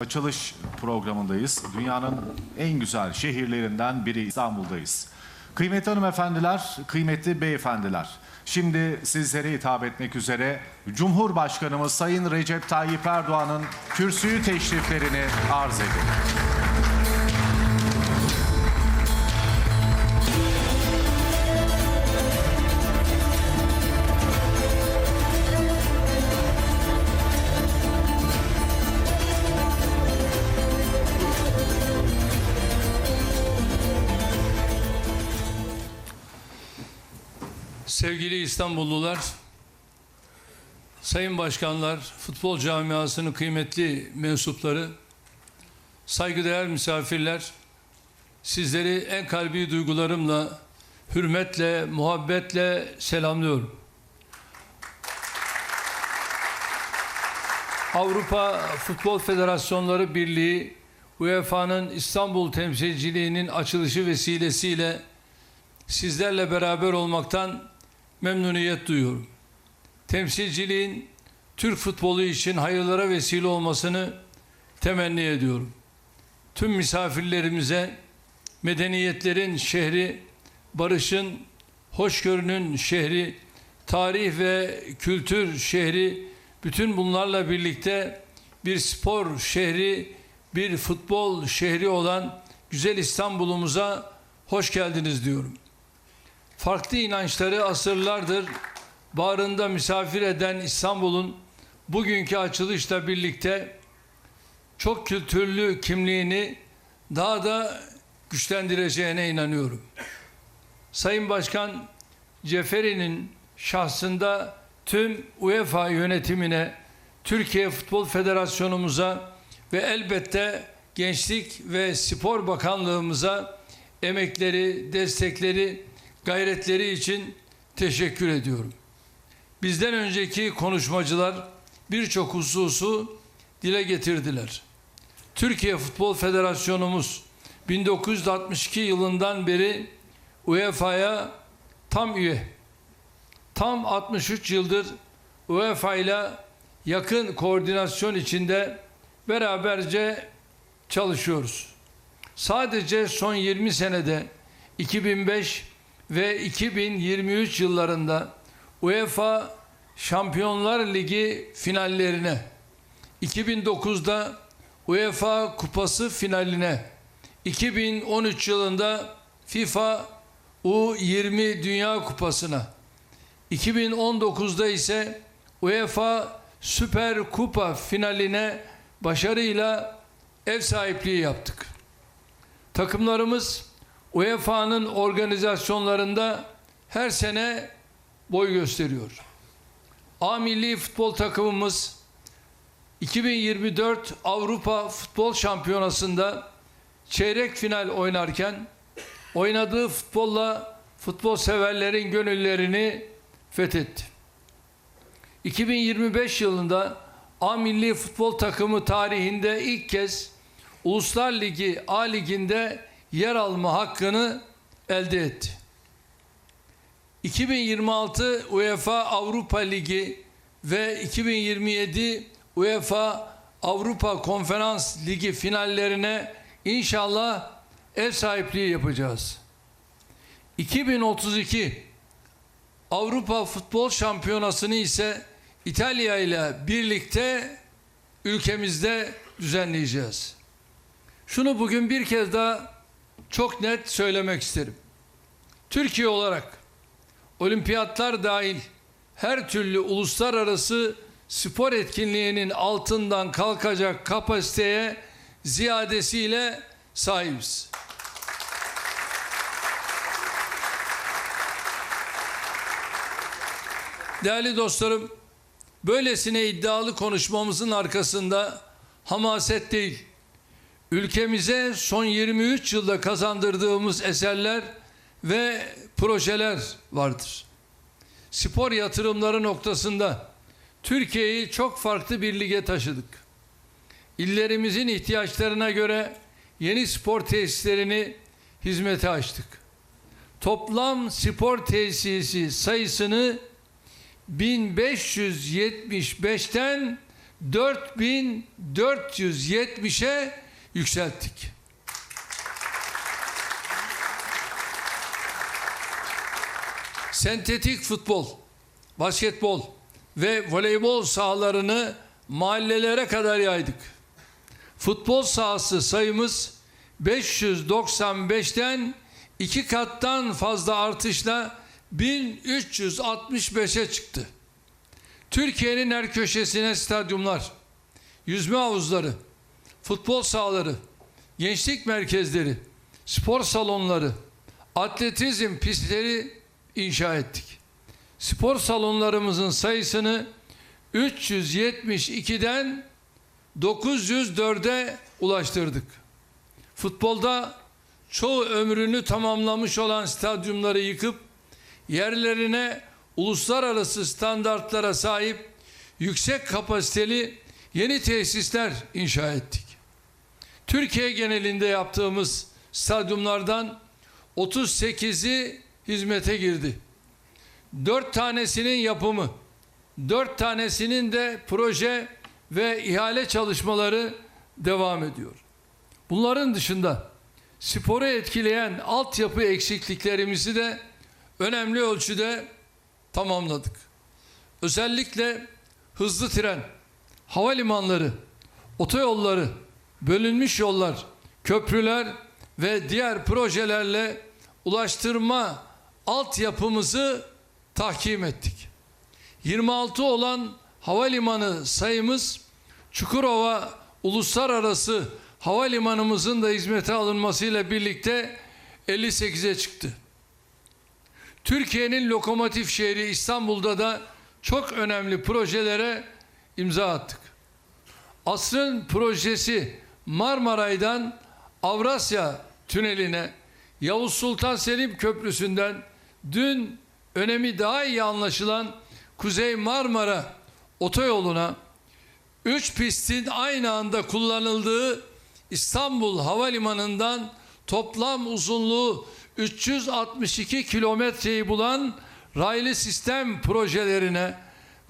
Açılış programındayız. Dünyanın en güzel şehirlerinden biri İstanbul'dayız. Kıymetli hanımefendiler, kıymetli beyefendiler. Şimdi sizlere hitap etmek üzere Cumhurbaşkanımız Sayın Recep Tayyip Erdoğan'ın kürsüyü teşriflerini arz edelim. Sevgili İstanbullular, sayın başkanlar, futbol camiasının kıymetli mensupları, saygıdeğer misafirler, sizleri en kalbi duygularımla, hürmetle, muhabbetle selamlıyorum. Avrupa Futbol Federasyonları Birliği, UEFA'nın İstanbul temsilciliğinin açılışı vesilesiyle sizlerle beraber olmaktan memnuniyet duyuyorum. Temsilciliğin Türk futbolu için hayırlara vesile olmasını temenni ediyorum. Tüm misafirlerimize medeniyetlerin şehri, barışın, hoşgörünün şehri, tarih ve kültür şehri, bütün bunlarla birlikte bir spor şehri, bir futbol şehri olan güzel İstanbul'umuza hoş geldiniz diyorum farklı inançları asırlardır bağrında misafir eden İstanbul'un bugünkü açılışla birlikte çok kültürlü kimliğini daha da güçlendireceğine inanıyorum. Sayın Başkan Ceferi'nin şahsında tüm UEFA yönetimine, Türkiye Futbol Federasyonumuza ve elbette Gençlik ve Spor Bakanlığımıza emekleri, destekleri, gayretleri için teşekkür ediyorum. Bizden önceki konuşmacılar birçok hususu dile getirdiler. Türkiye Futbol Federasyonumuz 1962 yılından beri UEFA'ya tam üye. Tam 63 yıldır UEFA ile yakın koordinasyon içinde beraberce çalışıyoruz. Sadece son 20 senede 2005 ve 2023 yıllarında UEFA Şampiyonlar Ligi finallerine, 2009'da UEFA Kupası finaline, 2013 yılında FIFA U20 Dünya Kupası'na, 2019'da ise UEFA Süper Kupa finaline başarıyla ev sahipliği yaptık. Takımlarımız UEFA'nın organizasyonlarında her sene boy gösteriyor. A milli futbol takımımız 2024 Avrupa Futbol Şampiyonası'nda çeyrek final oynarken oynadığı futbolla futbol severlerin gönüllerini fethetti. 2025 yılında A milli futbol takımı tarihinde ilk kez Uluslar Ligi A liginde yer alma hakkını elde etti. 2026 UEFA Avrupa Ligi ve 2027 UEFA Avrupa Konferans Ligi finallerine inşallah ev sahipliği yapacağız. 2032 Avrupa Futbol Şampiyonası'nı ise İtalya ile birlikte ülkemizde düzenleyeceğiz. Şunu bugün bir kez daha çok net söylemek isterim. Türkiye olarak olimpiyatlar dahil her türlü uluslararası spor etkinliğinin altından kalkacak kapasiteye ziyadesiyle sahibiz. Değerli dostlarım, böylesine iddialı konuşmamızın arkasında hamaset değil, ülkemize son 23 yılda kazandırdığımız eserler ve projeler vardır. Spor yatırımları noktasında Türkiye'yi çok farklı bir lige taşıdık. İllerimizin ihtiyaçlarına göre yeni spor tesislerini hizmete açtık. Toplam spor tesisi sayısını 1575'ten 4470'e yükselttik. Sentetik futbol, basketbol ve voleybol sahalarını mahallelere kadar yaydık. Futbol sahası sayımız 595'ten iki kattan fazla artışla 1365'e çıktı. Türkiye'nin her köşesine stadyumlar, yüzme havuzları, futbol sahaları, gençlik merkezleri, spor salonları, atletizm pistleri inşa ettik. Spor salonlarımızın sayısını 372'den 904'e ulaştırdık. Futbolda çoğu ömrünü tamamlamış olan stadyumları yıkıp yerlerine uluslararası standartlara sahip yüksek kapasiteli yeni tesisler inşa ettik. Türkiye genelinde yaptığımız stadyumlardan 38'i hizmete girdi. 4 tanesinin yapımı, 4 tanesinin de proje ve ihale çalışmaları devam ediyor. Bunların dışında sporu etkileyen altyapı eksikliklerimizi de önemli ölçüde tamamladık. Özellikle hızlı tren, havalimanları, otoyolları, bölünmüş yollar, köprüler ve diğer projelerle ulaştırma altyapımızı tahkim ettik. 26 olan havalimanı sayımız Çukurova Uluslararası Havalimanımızın da hizmete alınmasıyla birlikte 58'e çıktı. Türkiye'nin lokomotif şehri İstanbul'da da çok önemli projelere imza attık. Asrın projesi Marmaray'dan Avrasya Tüneli'ne, Yavuz Sultan Selim Köprüsü'nden dün önemi daha iyi anlaşılan Kuzey Marmara otoyoluna 3 pistin aynı anda kullanıldığı İstanbul Havalimanı'ndan toplam uzunluğu 362 kilometreyi bulan raylı sistem projelerine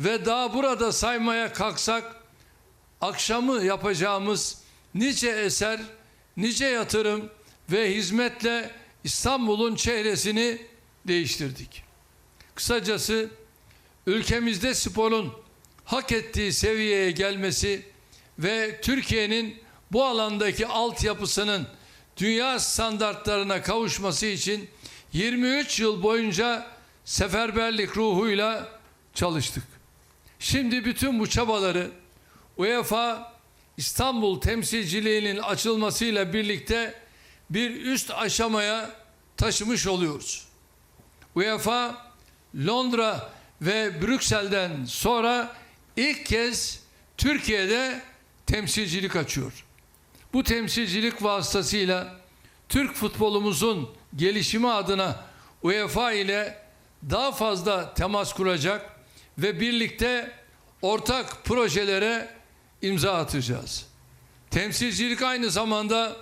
ve daha burada saymaya kalksak akşamı yapacağımız nice eser, nice yatırım ve hizmetle İstanbul'un çehresini değiştirdik. Kısacası ülkemizde sporun hak ettiği seviyeye gelmesi ve Türkiye'nin bu alandaki altyapısının dünya standartlarına kavuşması için 23 yıl boyunca seferberlik ruhuyla çalıştık. Şimdi bütün bu çabaları UEFA İstanbul temsilciliğinin açılmasıyla birlikte bir üst aşamaya taşımış oluyoruz. UEFA Londra ve Brüksel'den sonra ilk kez Türkiye'de temsilcilik açıyor. Bu temsilcilik vasıtasıyla Türk futbolumuzun gelişimi adına UEFA ile daha fazla temas kuracak ve birlikte ortak projelere imza atacağız. Temsilcilik aynı zamanda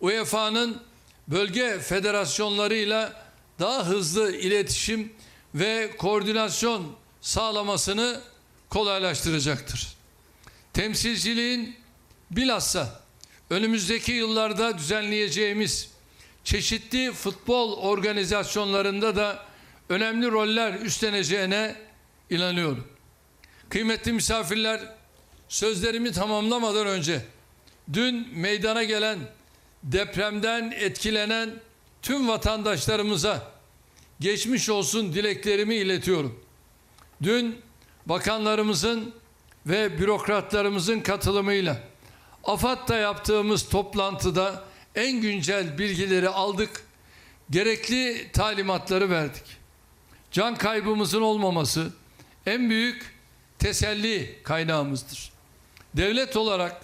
UEFA'nın bölge federasyonlarıyla daha hızlı iletişim ve koordinasyon sağlamasını kolaylaştıracaktır. Temsilciliğin bilhassa önümüzdeki yıllarda düzenleyeceğimiz çeşitli futbol organizasyonlarında da önemli roller üstleneceğine inanıyorum. Kıymetli misafirler, sözlerimi tamamlamadan önce dün meydana gelen depremden etkilenen tüm vatandaşlarımıza geçmiş olsun dileklerimi iletiyorum. Dün bakanlarımızın ve bürokratlarımızın katılımıyla AFAD'da yaptığımız toplantıda en güncel bilgileri aldık, gerekli talimatları verdik. Can kaybımızın olmaması en büyük teselli kaynağımızdır. Devlet olarak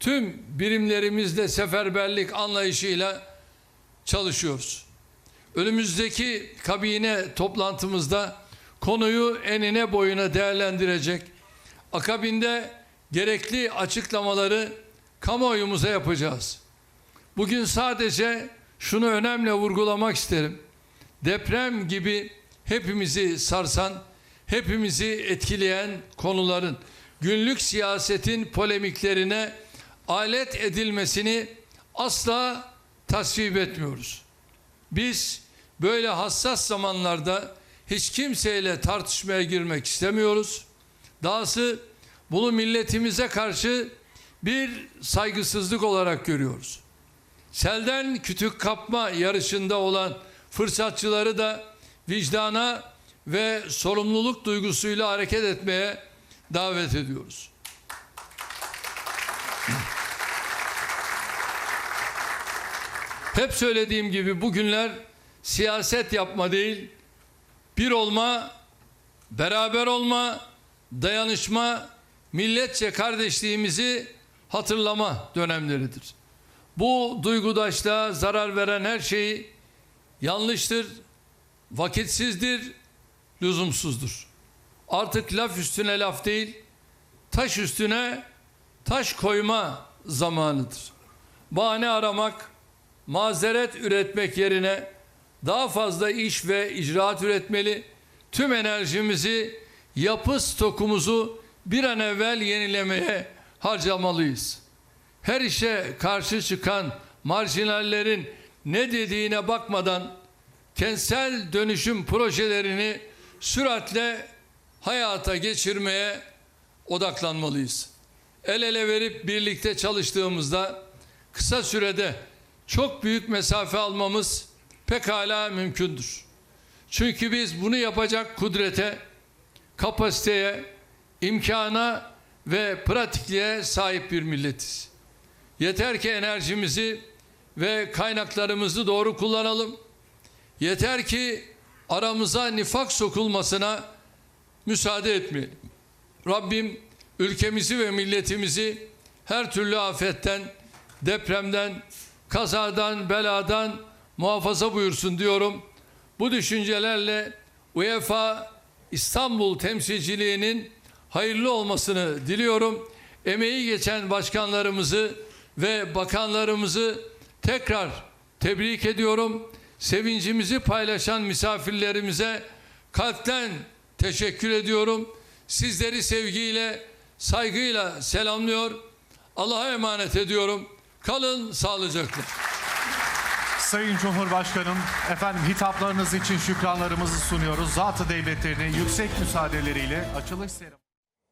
tüm birimlerimizle seferberlik anlayışıyla çalışıyoruz. Önümüzdeki kabine toplantımızda konuyu enine boyuna değerlendirecek. Akabinde gerekli açıklamaları kamuoyumuza yapacağız. Bugün sadece şunu önemli vurgulamak isterim. Deprem gibi hepimizi sarsan, hepimizi etkileyen konuların günlük siyasetin polemiklerine alet edilmesini asla tasvip etmiyoruz. Biz böyle hassas zamanlarda hiç kimseyle tartışmaya girmek istemiyoruz. Dahası bunu milletimize karşı bir saygısızlık olarak görüyoruz. Selden kütük kapma yarışında olan fırsatçıları da vicdana ve sorumluluk duygusuyla hareket etmeye davet ediyoruz. Hep söylediğim gibi bugünler siyaset yapma değil, bir olma, beraber olma, dayanışma, milletçe kardeşliğimizi hatırlama dönemleridir. Bu duygudaşlığa zarar veren her şey yanlıştır, vakitsizdir, lüzumsuzdur. Artık laf üstüne laf değil, taş üstüne taş koyma zamanıdır. Bahane aramak, mazeret üretmek yerine daha fazla iş ve icraat üretmeli, tüm enerjimizi, yapı stokumuzu bir an evvel yenilemeye harcamalıyız. Her işe karşı çıkan marjinallerin ne dediğine bakmadan kentsel dönüşüm projelerini süratle hayata geçirmeye odaklanmalıyız. El ele verip birlikte çalıştığımızda kısa sürede çok büyük mesafe almamız pekala mümkündür. Çünkü biz bunu yapacak kudrete, kapasiteye, imkana ve pratikliğe sahip bir milletiz. Yeter ki enerjimizi ve kaynaklarımızı doğru kullanalım. Yeter ki aramıza nifak sokulmasına müsaade etmeyelim. Rabbim ülkemizi ve milletimizi her türlü afetten, depremden, kazadan, beladan muhafaza buyursun diyorum. Bu düşüncelerle UEFA İstanbul temsilciliğinin hayırlı olmasını diliyorum. Emeği geçen başkanlarımızı ve bakanlarımızı tekrar tebrik ediyorum. Sevincimizi paylaşan misafirlerimize kalpten teşekkür ediyorum. Sizleri sevgiyle, saygıyla selamlıyor. Allah'a emanet ediyorum. Kalın sağlıcakla. Sayın Cumhurbaşkanım, efendim hitaplarınız için şükranlarımızı sunuyoruz. Zatı devletlerini yüksek müsaadeleriyle açılış seremonisi...